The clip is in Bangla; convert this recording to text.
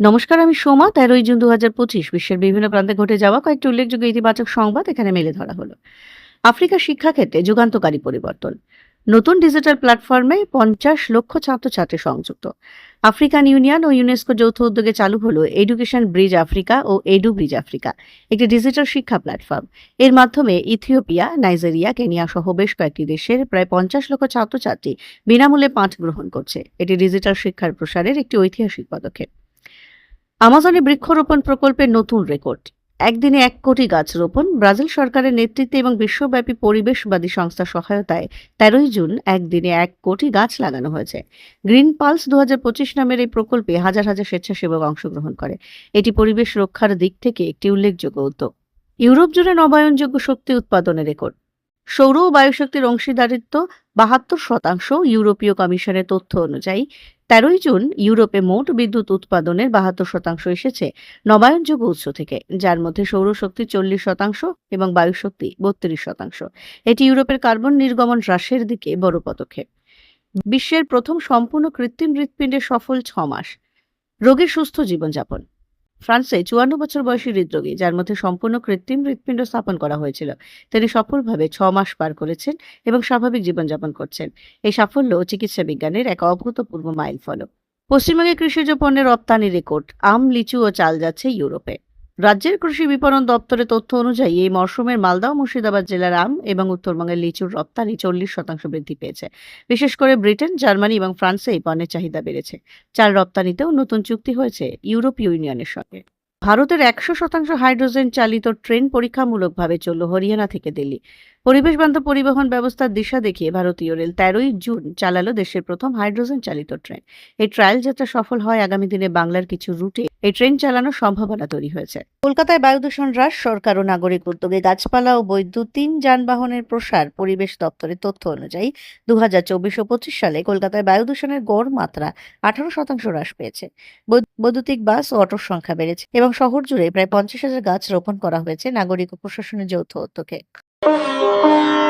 নমস্কার, আমি সোমা। তেরোই জুন দু হাজার পঁচিশ, বিশ্বের বিভিন্ন প্রান্তে ঘটে যাওয়া কয়েকটি উল্লেখযোগ্য ইতিবাচক সংবাদ এখানে মেলে ধরা হলো। আফ্রিকা শিক্ষাক্ষেত্রে যুগান্তকারী পরিবর্তন। নতুন ডিজিটাল প্ল্যাটফর্মে পঞ্চাশ লক্ষ ছাত্রছাত্রী সংযুক্ত। আফ্রিকান ইউনিয়ন ও ইউনেস্কো যৌথ উদ্যোগে চালু হলো এডুকেশন ব্রিজ আফ্রিকা ও এডু ব্রিজ আফ্রিকা, একটি ডিজিটাল শিক্ষা প্ল্যাটফর্ম। এর মাধ্যমে ইথিওপিয়া, নাইজেরিয়া, কেনিয়া সহ বেশ কয়েকটি দেশের প্রায় পঞ্চাশ লক্ষ ছাত্রছাত্রী বিনামূল্যে পাঠ গ্রহণ করছে। এটি ডিজিটাল শিক্ষার প্রসারের একটি ঐতিহাসিক পদক্ষেপ। আমাজনে বৃক্ষরোপণ প্রকল্পের নতুন রেকর্ড। একদিনে এক কোটি গাছ রোপণ, ব্রাজিল সরকারের নেতৃত্বে এবং বিশ্বব্যাপী পরিবেশবাদী সংস্থার সহায়তায় তেরোই জুন একদিনে এক কোটি গাছ লাগানো হয়েছে। গ্রিন পালস দু হাজার পঁচিশ নামের এই প্রকল্পে হাজার হাজার স্বেচ্ছাসেবক অংশগ্রহণ করে। এটি পরিবেশ রক্ষার দিক থেকে একটি উল্লেখযোগ্য উদ্যোগ। ইউরোপ জুড়ে নবায়নযোগ্য শক্তি উৎপাদনের রেকর্ড। সৌর ও বায়ুশক্তির অংশীদারিত্ব বাহাত্তর শতাংশ ইউরোপীয় কমিশনের তথ্য অনুযায়ী, তেরোই জুন ইউরোপে মোট বিদ্যুৎ উৎপাদনের বাহাত্তর শতাংশ এসেছে নবায়নযোগ্য উৎস থেকে, যার মধ্যে সৌরশক্তি চল্লিশ শতাংশ এবং বায়ুশক্তি বত্রিশ শতাংশ। এটি ইউরোপের কার্বন নির্গমন হ্রাসের দিকে বড় পদক্ষেপ। বিশ্বের প্রথম সম্পূর্ণ কৃত্রিম হৃৎপিণ্ডের সফল ছ মাস। রোগীর সুস্থ জীবনযাপন। ফ্রান্সে চুয়ান্ন বছর বয়সী হৃদরোগী, যার মধ্যে সম্পূর্ণ কৃত্রিম হৃৎপিণ্ড স্থাপন করা হয়েছিল। তিনি সফলভাবে ছ মাস পার করেছেন এবং স্বাভাবিক জীবনযাপন করছেন। এই সাফল্য চিকিৎসা বিজ্ঞানের এক অভূতপূর্ব মাইল ফলক পশ্চিমবঙ্গে কৃষিজ পণ্যের রপ্তানি রেকর্ড, আম, লিচু ও চাল যাচ্ছে ইউরোপে। রাজ্যের কৃষি বিপণন দপ্তরের তথ্য অনুযায়ী, এই মরশুমের মালদা ও মুর্শিদাবাদ জেলার আম এবং উত্তরবঙ্গের লিচুর রপ্তানি চল্লিশ শতাংশ বৃদ্ধি পেয়েছে। বিশেষ করে ব্রিটেন, জার্মানি এবং ফ্রান্সে এই পণ্যের চাহিদা বেড়েছে। চাল রপ্তানিতেও নতুন চুক্তি হয়েছে ইউরোপীয় ইউনিয়নের সঙ্গে। ভারতের একশো শতাংশ হাইড্রোজেন চালিত ট্রেন পরীক্ষামূলকভাবে চলল হরিয়ানা থেকে দিল্লি। পরিবেশ বান্ধব পরিবহন ব্যবস্থার দিশা দেখিয়ে ভারতীয় রেল তেরোই জুন চালালো দেশের প্রথম হাইড্রোজেন চালিত ট্রেন। এই ট্রায়াল যাত্রা সফল হয় আগামী দিনে বাংলার কিছু রুটে। এই ট্রেন চালানোর সম্ভাবনা তৈরি হয়েছে। কলকাতায় বায়ু দূষণ হ্রাস, সরকার ও নাগরিক উদ্যোগে গাছপালা ও বৈদ্যুতিন যানবাহনের প্রসার, পরিবেশ দপ্তরের তথ্য অনুযায়ী দু হাজার চব্বিশ ও পঁচিশ সালে কলকাতায় বায়ু দূষণের গড় মাত্রা আঠারো শতাংশ হ্রাস পেয়েছে। বৈদ্যুতিক বাস ও অটোর সংখ্যা বেড়েছে এবং শহর জুড়ে প্রায় পঞ্চাশ হাজার গাছ রোপণ করা হয়েছে নাগরিক ও প্রশাসনের যৌথ উদ্যোগে। Música